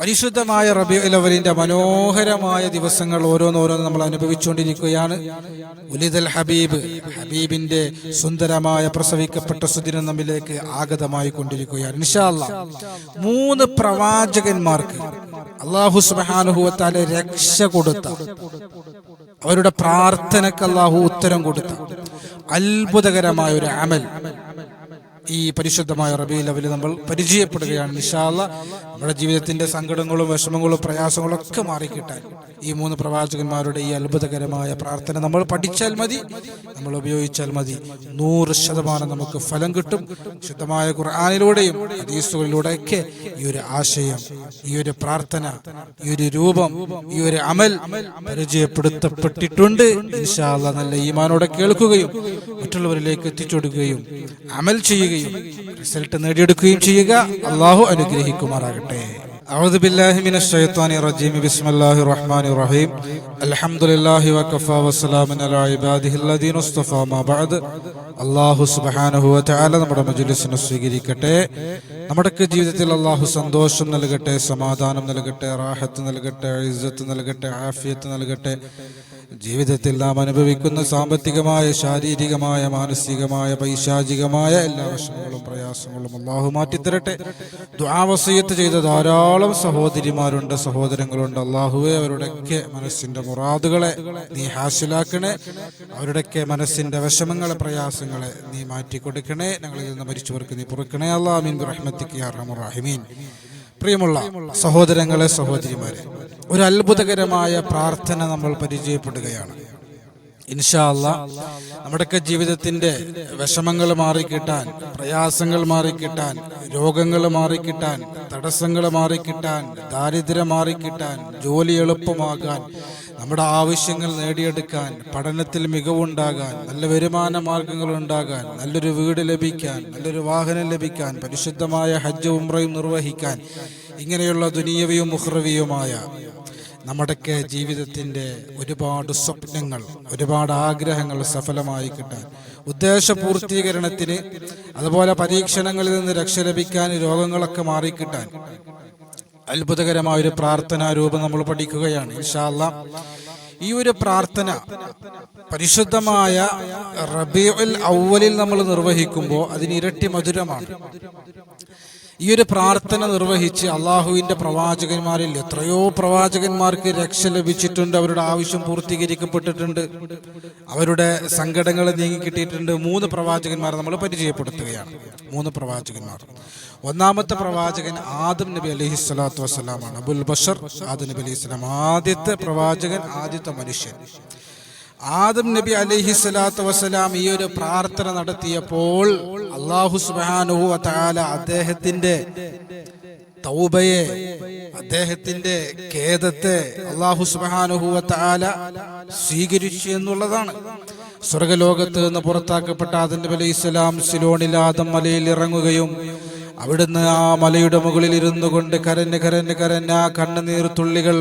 പരിശുദ്ധമായ റബിയുലവലിന്റെ മനോഹരമായ ദിവസങ്ങൾ ഓരോന്നോരോന്ന് നമ്മൾ അനുഭവിച്ചുകൊണ്ടിരിക്കുകയാണ്. ഉലിദൽ ഹബീബ് ഹബീബിന്റെ സുന്ദരമായ പ്രസവിക്കപ്പെട്ട സുദിനം നമ്മിലേക്ക് ആഗതമായി കൊണ്ടിരിക്കുകയാണ്. ഇൻഷാല്ല മൂന്ന് പ്രവാചകന്മാർക്ക് അള്ളാഹു സുബാനുഹുവത്താലെ രക്ഷ കൊടുത്ത അവരുടെ പ്രാർത്ഥനക്ക് അള്ളാഹു ഉത്തരം കൊടുത്ത അത്ഭുതകരമായ ഒരു അമൽ ഈ പരിശുദ്ധമായ റബിയിൽ ലെവൽ നമ്മൾ പരിചയപ്പെടുകയാണ്. നിഷാല്ല നമ്മുടെ ജീവിതത്തിന്റെ സങ്കടങ്ങളും വിഷമങ്ങളും പ്രയാസങ്ങളും ഒക്കെ മാറിക്കിട്ടാൻ ഈ മൂന്ന് പ്രവാചകന്മാരുടെ ഈ അത്ഭുതകരമായ പ്രാർത്ഥന നമ്മൾ പഠിച്ചാൽ മതി. നമ്മൾ ഉപയോഗിച്ചാൽ മതി. നൂറ് ശതമാനം നമുക്ക് ഫലം കിട്ടും. ശുദ്ധമായ ഖുർആാനിലൂടെയും ഹദീസുകളിലൂടെയൊക്കെ ഈ ഒരു ആശയം ഈ ഒരു പ്രാർത്ഥന ഈ ഒരു രൂപം ഈ ഒരു അമൽ പരിചയപ്പെടുത്തപ്പെട്ടിട്ടുണ്ട്. ഇൻഷാല്ല നല്ല ഈമാനോടെ കേൾക്കുകയും മറ്റുള്ളവരിലേക്ക് എത്തിച്ചുകൊടുക്കുകയും അമൽ ചെയ്യുകയും റിസൾട്ട് നേടിയെടുക്കുകയും ചെയ്യുക. അള്ളാഹു അനുഗ്രഹിക്കുമാറാകട്ടെ. أعوذ بالله من الشيطان الرجيم بسم الله الرحمن الرحيم الحمد لله وكفى وسلام على عباده الذين اصطفى ما بعد അള്ളാഹു സുബാനഹു വതആല നമ്മുടെ മജ്ലിസിനെ സ്വീകരിക്കട്ടെ നമ്മുടെ ജീവിതത്തിൽ അള്ളാഹു സന്തോഷം നൽകട്ടെ സമാധാനം നൽകട്ടെ റാഹത്ത് നൽകട്ടെ ഇസ്സത്ത് നൽകട്ടെ ആഫിയത്ത് നൽകട്ടെ ജീവിതത്തിൽ നാം അനുഭവിക്കുന്ന സാമ്പത്തികമായ ശാരീരികമായ മാനസികമായ പൈശാചികമായ എല്ലാ വിഷമങ്ങളും പ്രയാസങ്ങളും അള്ളാഹു മാറ്റിത്തരട്ടെ. ദ്വാവസീയത്ത് ചെയ്ത ധാരാളം സഹോദരിമാരുണ്ട് സഹോദരങ്ങളുണ്ട്. അള്ളാഹുവെ അവരുടെയൊക്കെ മനസ്സിന്റെ മുറാദുകളെ നീ ഹാസിലാക്കണേ. അവരുടെയൊക്കെ മനസ്സിന്റെ വിഷമങ്ങളെ പ്രയാസങ്ങളെ നീ മാറ്റിക്കൊടുക്കണേ. ഞങ്ങളിൽ നിന്ന് മരിച്ചവർക്ക് നീ പൊറുക്കണേ. അള്ളാമീൻ റഹ്മത്തിക്ക് അറഹമുറാഹിമീൻ പ്രിയമുള്ള സഹോദരങ്ങളെ സഹോദരിമാരെ ഒരു അത്ഭുതകരമായ പ്രാർത്ഥന നമ്മൾ പരിചയപ്പെടുകയാണ്. ഇൻഷാല്ല നമ്മുടെയൊക്കെ ജീവിതത്തിന്റെ വിഷമങ്ങൾ മാറിക്കിട്ടാൻ പ്രയാസങ്ങൾ മാറിക്കിട്ടാൻ രോഗങ്ങൾ മാറിക്കിട്ടാൻ തടസ്സങ്ങൾ മാറിക്കിട്ടാൻ ദാരിദ്ര്യം മാറിക്കിട്ടാൻ ജോലി എളുപ്പമാകാൻ നമ്മുടെ ആവശ്യങ്ങൾ നേടിയെടുക്കാൻ പഠനത്തിൽ മികവുണ്ടാകാൻ നല്ല വരുമാന മാർഗങ്ങൾ ഉണ്ടാകാൻ നല്ലൊരു വീട് ലഭിക്കാൻ നല്ലൊരു വാഹനം ലഭിക്കാൻ പരിശുദ്ധമായ ഹജ്ജ് ഉംറയും നിർവഹിക്കാൻ ഇങ്ങനെയുള്ള ദുനീയവിയും മുഹ്റവിയുമായ നമ്മുടെയൊക്കെ ജീവിതത്തിന്റെ ഒരുപാട് സ്വപ്നങ്ങൾ ഒരുപാട് ആഗ്രഹങ്ങൾ സഫലമായി കിട്ടാൻ. ഉദ്ദേശ പൂർത്തീകരണത്തിന് അതുപോലെ പരീക്ഷണങ്ങളിൽ നിന്ന് രക്ഷ ലഭിക്കാൻ രോഗങ്ങളൊക്കെ മാറിക്കിട്ടാൻ. അത്ഭുതകരമായ ഒരു പ്രാർത്ഥനാ രൂപം നമ്മൾ പഠിക്കുകയാണ് ഇൻഷാല്ല ഈ ഒരു പ്രാർത്ഥന പരിശുദ്ധമായ റബിയുൽ ഔവലിൽ നമ്മൾ നിർവഹിക്കുമ്പോൾ അതിന് ഇരട്ടി മധുരമാണ്. ഈ ഒരു പ്രാർത്ഥന നിർവഹിച്ച് അള്ളാഹുവിന്റെ പ്രവാചകന്മാരിൽ എത്രയോ പ്രവാചകന്മാർക്ക് രക്ഷ ലഭിച്ചിട്ടുണ്ട് അവരുടെ ആവശ്യം പൂർത്തീകരിക്കപ്പെട്ടിട്ടുണ്ട് അവരുടെ സങ്കടങ്ങൾ നീങ്ങിക്കിട്ടിയിട്ടുണ്ട് മൂന്ന് പ്രവാചകന്മാരെ നമ്മൾ പരിചയപ്പെടുത്തുകയാണ്. മൂന്ന് പ്രവാചകന്മാർ. ഒന്നാമത്തെ പ്രവാചകൻ ആദം നബി അലഹി സ്വലാത്തു വസ്സലാമാണ്. അബുൽ ബഷർ ആദം നബി അലൈഹി സ്വലാം. ആദ്യത്തെ പ്രവാചകൻ ആദ്യത്തെ മനുഷ്യൻ. ആദം നബി അലൈഹി സ്വലാത്തു വസ്സലാം ഈ ഒരു പ്രാർത്ഥന നടത്തിയപ്പോൾ അള്ളാഹു സുബാനുഹു താല അദ്ദേഹത്തിന്റെ തൗബയെ അദ്ദേഹത്തിന്റെ ഖേദത്തെ അള്ളാഹു സുബാനുഹു താല സ്വീകരിച്ചു എന്നുള്ളതാണ്. സ്വർഗലോകത്ത് നിന്ന് പുറത്താക്കപ്പെട്ട ആദം നബി അലൈഹി സ്വലാം സിലോണിൽ ആദം മലയിൽ ഇറങ്ങുകയും അവിടുന്ന് ആ മലയുടെ മുകളിൽ ഇരുന്നു കൊണ്ട് കരഞ്ഞ് കരഞ്ഞ് കരഞ്ഞ ആ കണ്ണുനീർ തുള്ളികൾ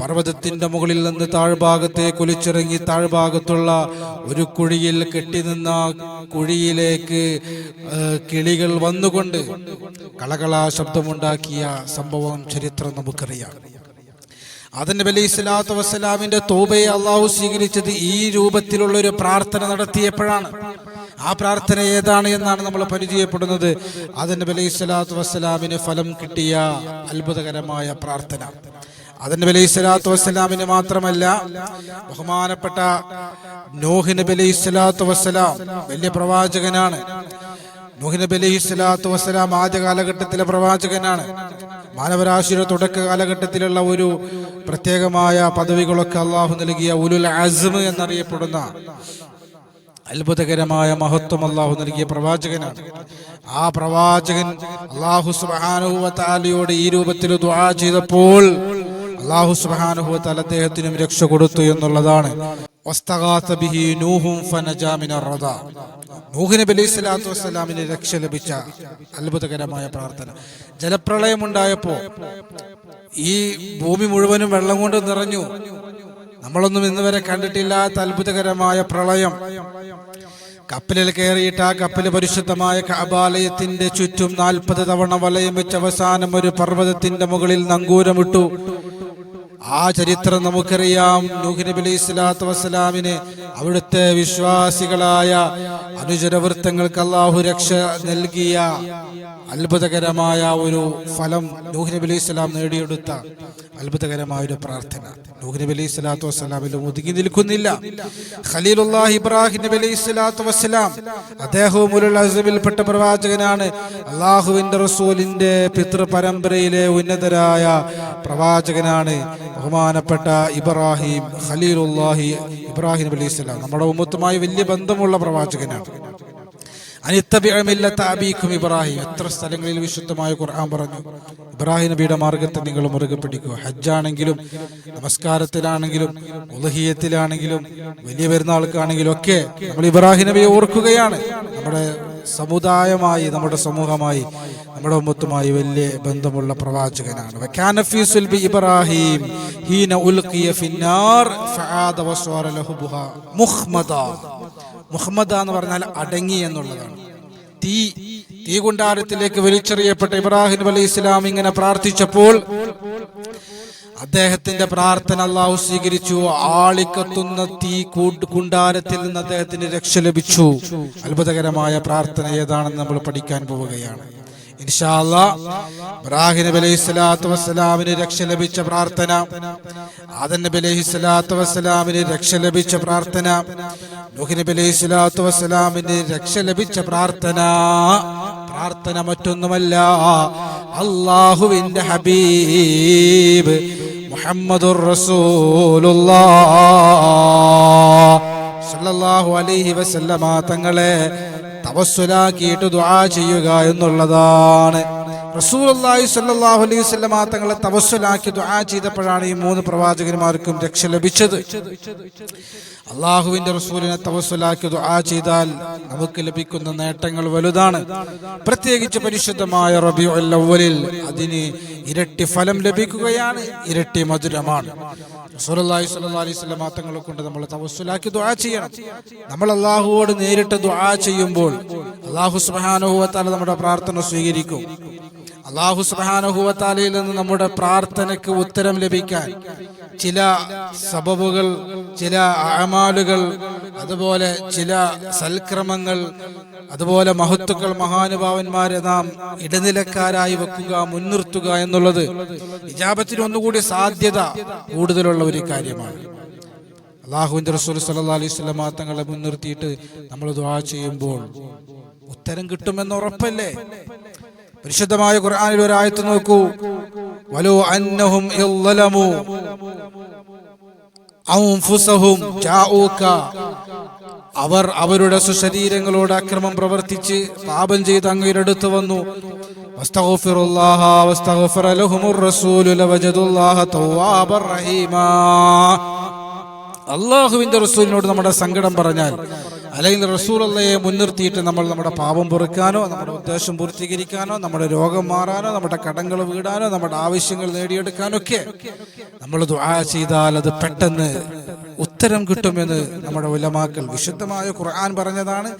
പർവതത്തിന്റെ മുകളിൽ നിന്ന് താഴ്ഭാഗത്തെ കുലിച്ചിറങ്ങി താഴ്ഭാഗത്തുള്ള ഒരു കുഴിയിൽ കെട്ടിനിന്ന കുഴിയിലേക്ക് കിളികൾ വന്നുകൊണ്ട് കളകളാ ശബ്ദമുണ്ടാക്കിയ സംഭവം ചരിത്രം നമുക്കറിയാം. അതിന് വലി ഇസ്ലാത്തു വസ്സലാമിന്റെ തോബയെ അള്ളാഹു സ്വീകരിച്ചത് ഈ രൂപത്തിലുള്ള ഒരു പ്രാർത്ഥന നടത്തിയപ്പോഴാണ്. ആ പ്രാർത്ഥന ഏതാണ് എന്നാണ് നമ്മൾ പരിചയപ്പെടുന്നത്. അതിന് വലി ഇസ്ലാത്തു വസ്സലാമിന് ഫലം കിട്ടിയ അത്ഭുതകരമായ പ്രാർത്ഥന. അതിന്റെ അലൈഹി സ്വലാത്തു വസ്സലാമിന് മാത്രമല്ല ബഹുമാനപ്പെട്ട നോഹ് നബി അലൈഹി സ്വലാത്തു വസ്സലാം വലിയ പ്രവാചകനാണ്. നോഹിന് നബി അലൈഹി സ്വലാത്തു വസ്സലാം ആദ്യ കാലഘട്ടത്തിലെ പ്രവാചകനാണ്. മാനവരാശിയുടെ തുടക്ക കാലഘട്ടത്തിലുള്ള ഒരു പ്രത്യേകമായ പദവികളൊക്കെ അള്ളാഹു നൽകിയ ഉലുൽ അസ്മ എന്നറിയപ്പെടുന്ന അത്ഭുതകരമായ മഹത്വം അള്ളാഹു നൽകിയ പ്രവാചകനാണ്. ആ പ്രവാചകൻ അള്ളാഹു സുബാനുഹുവ താലയോട് ഈ രൂപത്തിൽ ദ്വാ ചെയ്തപ്പോൾ അള്ളാഹു സുബാനുഹു തല അദ്ദേഹത്തിനും രക്ഷ കൊടുത്തു എന്നുള്ളതാണ്. രക്ഷ ലഭിച്ച അത്ഭുതകരമായ പ്രാർത്ഥന. ജലപ്രളയം ജലപ്രളയമുണ്ടായപ്പോ ഈ ഭൂമി മുഴുവനും വെള്ളം കൊണ്ട് നിറഞ്ഞു. നമ്മളൊന്നും ഇന്ന് വരെ കണ്ടിട്ടില്ലാത്ത അത്ഭുതകരമായ പ്രളയം. കപ്പലിൽ കയറിയിട്ട് ആ കപ്പൽ പരിശുദ്ധമായ കഅബാലയത്തിന്റെ ചുറ്റും നാൽപ്പത് തവണ വലയം വെച്ച് അവസാനം ഒരു പർവതത്തിന്റെ മുകളിൽ നങ്കൂരമിട്ടു. ആ ചരിത്രം നമുക്കറിയാം. നൂഹ് നബി അലൈഹി സ്വലാത്തു വസ്സലാമിന് അവിടുത്തെ വിശ്വാസികളായ അനുചരവൃത്തങ്ങൾക്ക് അള്ളാഹു രക്ഷ നൽകിയ അത്ഭുതകരമായ ഒരു ഫലം നൂഹ് നബി അലൈഹി സ്വലാം നേടിയെടുത്ത അത്ഭുതകരമായ ഒരു പ്രാർത്ഥന. നൂഹ് നബി അലൈഹി സ്വലാത്തു വസ്സലാമിൽ ഒതുങ്ങി നിൽക്കുന്നില്ല. ഖലീലുല്ലാഹി ഇബ്രാഹിം നബി അലൈഹി സ്വലാത്തു വസ്സലാം അദ്ദേഹവും അസമിൽപ്പെട്ട പ്രവാചകനാണ്. അള്ളാഹുവിന്റെ റസൂലിന്റെ പിതൃ പരമ്പരയിലെ ഉന്നതരായ പ്രവാചകനാണ് ബഹുമാനപ്പെട്ട ഇബ്രാഹിം ഖലീലുല്ലാഹി ഇബ്രാഹിം നബി അലൈഹി സ്വലാം. നമ്മുടെ ഉമ്മത്തുമായി വലിയ ബന്ധമുള്ള പ്രവാചകനാണ്. അനിത്തബിഅമില്ലത്ത ഇബ്രാഹിം. എത്ര സ്ഥലങ്ങളിൽ വിശുദ്ധമായ ഖുർആൻ പറഞ്ഞു. ഇബ്രാഹിം നബിയുടെ മാർഗത്തെ നിങ്ങൾ മുറുകെ പിടിക്കുക. ഹജ്ജാണെങ്കിലും നമസ്കാരത്തിലാണെങ്കിലും ഉലഹിയത്തിലാണെങ്കിലും വലിയ പെരുന്നാൾക്കാണെങ്കിലും ഒക്കെ നമ്മൾ ഇബ്രാഹിം നബിയെ ഓർക്കുകയാണ്. നമ്മുടെ സമുദായമായി നമ്മുടെ സമൂഹമായി നമ്മുടെ ഉമ്മത്തുമായി വലിയ ബന്ധമുള്ള പ്രവാചകനാണ്. ഇബ്രാഹിം ഹീന ഉൽഖിയ ഫിന്നാർ ഫആദ വസ്വറ ലഹു മുഹമ്മദ എന്ന് പറഞ്ഞാൽ അടങ്ങി എന്നുള്ളതാണ്. തീ തീ കുണ്ടാരത്തിലേക്ക് വലിച്ചെറിയപ്പെട്ട ഇബ്രാഹിം അലി ഇസ്ലാം ഇങ്ങനെ പ്രാർത്ഥിച്ചപ്പോൾ അദ്ദേഹത്തിന്റെ പ്രാർത്ഥന അള്ളാഹു സ്വീകരിച്ചു. ആളിക്കത്തുന്ന തീ കുണ്ടാരത്തിൽ നിന്ന് അദ്ദേഹത്തിന് രക്ഷ ലഭിച്ചു. അത്ഭുതകരമായ പ്രാർത്ഥന ഏതാണെന്ന് നമ്മൾ പഠിക്കാൻ പോവുകയാണ്. ഇബ്രാഹിം നബി അലൈഹി സ്വലാത്തു വസ്സലാമിന് രക്ഷ ലഭിച്ച പ്രാർത്ഥന. ആദൻ നബി അലൈഹി സ്വലാത്തു വസ്സലാമിന് രക്ഷ ലഭിച്ച പ്രാർത്ഥന. നൂഹ് നബി അലൈഹി സ്വലാത്തു വസ്സലാമിന് രക്ഷ ലഭിച്ച പ്രാർത്ഥന. പ്രാർത്ഥന മറ്റൊന്നുമല്ല. അള്ളാഹുവിന്റെ ഹബീബ് മുഹമ്മദുർ റസൂലുള്ളാഹ് സല്ലല്ലാഹു അലൈഹി വസല്ലമ തങ്ങളെ തവസ്സുലാക്കിയിട്ട് ദുആ ചെയ്യുക എന്നുള്ളതാണ്. റസൂലുള്ളാഹി സല്ലാഹു അലൈഹി വസല്ലമ തങ്ങളെ തവസ്സുലാക്കി ദുആ ചെയ്തപ്പോഴാണ് ഈ മൂന്ന് പ്രവാചകന്മാർക്കും രക്ഷ ലഭിച്ചത്. അള്ളാഹുവിന്റെ റസൂലിനെ തവസ്സുലാക്കി ദുആ ചെയ്താൽ നമുക്ക് ലഭിക്കുന്ന നേട്ടങ്ങൾ വലുതാണ്. പ്രത്യേകിച്ച് പരിശുദ്ധമായ റബിയുൽ അവലിൽ അതിന് ഇരട്ടി ഫലം ലഭിക്കുകയാണ് ഇരട്ടി മധുരമാണ്. റസൂലുള്ളാഹി സ്വല്ലല്ലാഹി അലൈഹി വസല്ലം കൊണ്ട് നമ്മൾ തവസ്സുലാക്കി ദുആ ചെയ്യണം. നമ്മൾ അള്ളാഹുവോട് നേരിട്ട് ദുആ ചെയ്യുമ്പോൾ അള്ളാഹു സുബ്ഹാനഹു വ തആല നമ്മുടെ പ്രാർത്ഥന സ്വീകരിക്കും. അള്ളാഹു സുബ്ഹാനഹു വ തആലയിൽ നിന്ന് നമ്മുടെ പ്രാർത്ഥനയ്ക്ക് ഉത്തരം ലഭിക്കാൻ ചില സബബുകൾ ചില അമാലുകൾ അതുപോലെ ചില സൽക്രമങ്ങൾ അതുപോലെ മഹത്തുക്കൾ മഹാനുഭാവന്മാരെ നാം ഇടനിലക്കാരായി വെക്കുക മുൻനിർത്തുക എന്നുള്ളത് ഇജാബത്തിന് ഒന്നുകൂടി സാധ്യത കൂടുതലുള്ള ഒരു കാര്യമാണ്. അള്ളാഹുവിന്റെ റസൂൽ സല്ലാ അലൈഹി വസല്ലം തങ്ങളെ മുൻനിർത്തിയിട്ട് നമ്മൾ ദുആ ചെയ്യുമ്പോൾ ഉത്തരം കിട്ടുമെന്ന് ഉറപ്പല്ലേ? പരിശുദ്ധമായ ഖുർആാനിൽ ഒരായത്ത് നോക്കൂ. വലോ അന്നഹും അവർ അവരുടെ സുശരീരങ്ങളോട് അക്രമം പ്രവർത്തിച്ച് പാപം ചെയ്ത് അങ്ങയുടെ അടുത്ത് വന്നു. അള്ളാഹുവിന്റെ റസൂലിനോട് നമ്മുടെ സങ്കടം പറഞ്ഞാൽ അല്ലെങ്കിൽ അള്ളയെ മുൻനിർത്തിയിട്ട് നമ്മൾ നമ്മുടെ പാപം പൊറുക്കാനോ നമ്മുടെ ഉദ്ദേശം പൂർത്തീകരിക്കാനോ നമ്മുടെ രോഗം മാറാനോ നമ്മുടെ കടങ്ങൾ വീടാനോ നമ്മുടെ ആവശ്യങ്ങൾ നേടിയെടുക്കാനോ ഒക്കെ നമ്മൾ ദുആ ചെയ്താൽ അത് പെട്ടെന്ന് ഉത്തരം കിട്ടുമെന്ന് നമ്മുടെ ഉലമാക്കൾ വിശുദ്ധമായ ഖുർആൻ പറഞ്ഞതാണ്.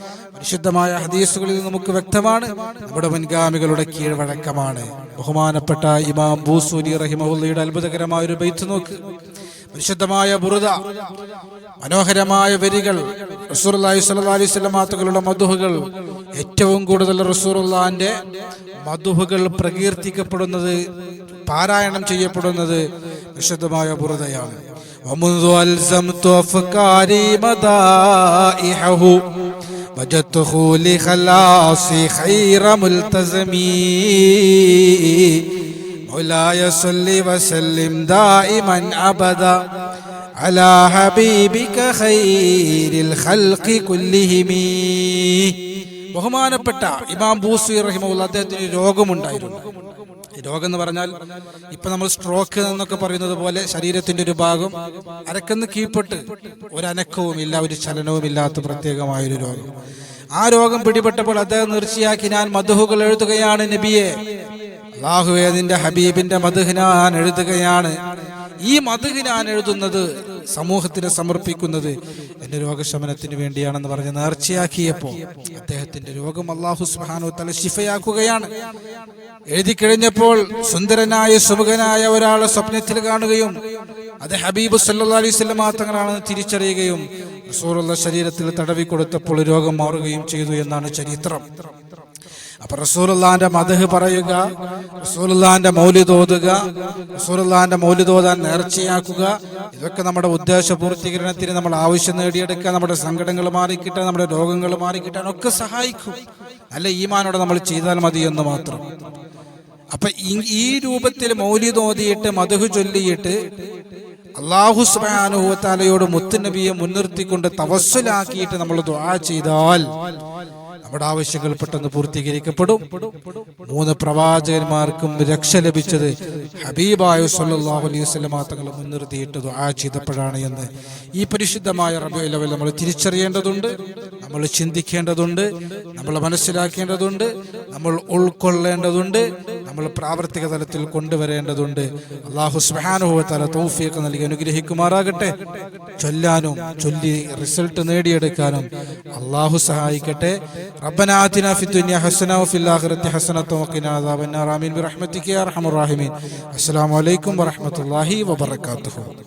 വിശുദ്ധമായ ഹദീസുകളിൽ നമുക്ക് വ്യക്തമാണ്. നമ്മുടെ മുൻഗാമികളുടെ കീഴ്വഴക്കമാണ്. ബഹുമാനപ്പെട്ട ഇമാം ബൂസൂരി റഹിമഹുല്ലയുടെ അത്ഭുതകരമായ ഒരു ബൈത്ത് നോക്ക്. പരിശുദ്ധമായ ബുറുദ മനോഹരമായ വരികൾ റസൂർലാഹി സ്വല്ലല്ലാഹി അലൈഹി വസല്ലം തങ്ങളുടെ മധുഹുകൾ ഏറ്റവും കൂടുതൽ റസൂറുല്ലാന്റെ മധുഹുകൾ പ്രകീർത്തിക്കപ്പെടുന്നത് പാരായണം ചെയ്യപ്പെടുന്നത് വിശുദ്ധമായ ബുറുദയാണ് ومنذ ألزمت أفكاري مدائحه وجدته لخلاصي خير ملتزمي مولاي صل وسلم دائما ابدا على حبيبك خير الخلق كلهم ബഹുമാനപ്പെട്ട ഇമാം ബൂസി റഹിമുള്ള അദ്ദേഹത്തിന് രോഗമുണ്ടായിരുന്നു ഈ രോഗം എന്ന് പറഞ്ഞാൽ ഇപ്പൊ നമ്മൾ സ്ട്രോക്ക് എന്നൊക്കെ പറയുന്നത് പോലെ ശരീരത്തിന്റെ ഒരു ഭാഗം അരക്കെന്ന് കീഴ്പ്പെട്ട് ഒരു അനക്കവും ഇല്ല ഒരു ചലനവും ഇല്ലാത്ത പ്രത്യേകമായ ഒരു രോഗം ആ രോഗം പിടിപെട്ടപ്പോൾ അദ്ദേഹം തീർച്ചയാക്കി ഞാൻ മധുഹുകൾ എഴുതുകയാണ് നബിയെ അള്ളാഹുവേ ഹബീബിന്റെ മധുഹ് ഞാൻ എഴുതുകയാണ്. ഈ മധുഹ് ഞാൻ എഴുതുന്നത് സമൂഹത്തിന് സമർപ്പിക്കുന്നത് എന്റെ രോഗശമനത്തിന് വേണ്ടിയാണെന്ന് പറഞ്ഞ് നേർച്ചയാക്കിയപ്പോൾ അദ്ദേഹത്തിന്റെ രോഗം അള്ളാഹു സുഹാനു തല ശിഫയാക്കുകയാണ്. എഴുതി കഴിഞ്ഞപ്പോൾ സുന്ദരനായ സുമുഖനായ ഒരാളെ സ്വപ്നത്തിൽ കാണുകയും അത് ഹബീബ് സല്ലാ തങ്ങളാണെന്ന് തിരിച്ചറിയുകയും ശരീരത്തിൽ തടവി കൊടുത്തപ്പോൾ രോഗം മാറുകയും ചെയ്തു എന്നാണ് ചരിത്രം. അപ്പൊ റസൂലുള്ളാന്റെ മതഹ് പറയുക റസൂലുള്ളാന്റെ മൗലിദ് ഓതുക റസൂലുള്ളാന്റെ മൗലിദ് തോതാൻ നേർച്ചയാക്കുക. ഇതൊക്കെ നമ്മുടെ ഉദ്ദേശ പൂർത്തീകരണത്തിന് നമ്മൾ ആവശ്യം നേടിയെടുക്കാൻ നമ്മുടെ സങ്കടങ്ങൾ മാറിക്കിട്ടാൻ നമ്മുടെ രോഗങ്ങൾ മാറിക്കിട്ടാൻ ഒക്കെ സഹായിക്കും. നല്ല ഈമാനോടെ നമ്മൾ ചെയ്താൽ മതി എന്ന് മാത്രം. അപ്പൊ ഈ- രൂപത്തിൽ മൗലിദ് തോതിയിട്ട് മധുഹ് ചൊല്ലിയിട്ട് അള്ളാഹു സുബാനുഭവത്താലയോട് മുത്തുനബിയെ മുൻനിർത്തിക്കൊണ്ട് തവസ്സുലാക്കിയിട്ട് നമ്മൾ ദുആ ചെയ്താൽ നമ്മുടെ ആവശ്യങ്ങൾ പെട്ടെന്ന് പൂർത്തീകരിക്കപ്പെടും. മൂന്ന് പ്രവാചകന്മാർക്കും രക്ഷ ലഭിച്ചത് ഹബീബായ സല്ലല്ലാഹു അലൈഹി വസല്ലമ തങ്ങൾ മുൻനിർത്തിയിട്ട് ദുആ ചെയ്തപ്പോഴാണ് എന്ന് ഈ പരിശുദ്ധമായ റബി ലെവൽ നമ്മൾ തിരിച്ചറിയേണ്ടതുണ്ട് നമ്മൾ ചിന്തിക്കേണ്ടതുണ്ട് നമ്മൾ മനസ്സിലാക്കേണ്ടതുണ്ട് നമ്മൾ ഉൾക്കൊള്ളേണ്ടതുണ്ട്. നമ്മൾ പ്രാവർത്തിക തലത്തിൽ കൊണ്ടുവരേണ്ടതുണ്ട്. അള്ളാഹു സ്മഹാനുഭവത്തല തോഫിയൊക്കെ നൽകി അനുഗ്രഹിക്കുമാറാകട്ടെ. ചൊല്ലാനും ചൊല്ലി റിസൾട്ട് നേടിയെടുക്കാനും അള്ളാഹു സഹായിക്കട്ടെ. റബ്ബനാതിന ഫി ദുനിയ ഹസന വഫിൽ ഹസനത അദാബന്നാർ ആമീൻ. ബിറഹ്മതിക അർഹമർ റഹീമീൻ. അസ്സലാമു അലൈക്കും വറഹ്മത്തുള്ളാഹി വബറകാതുഹു.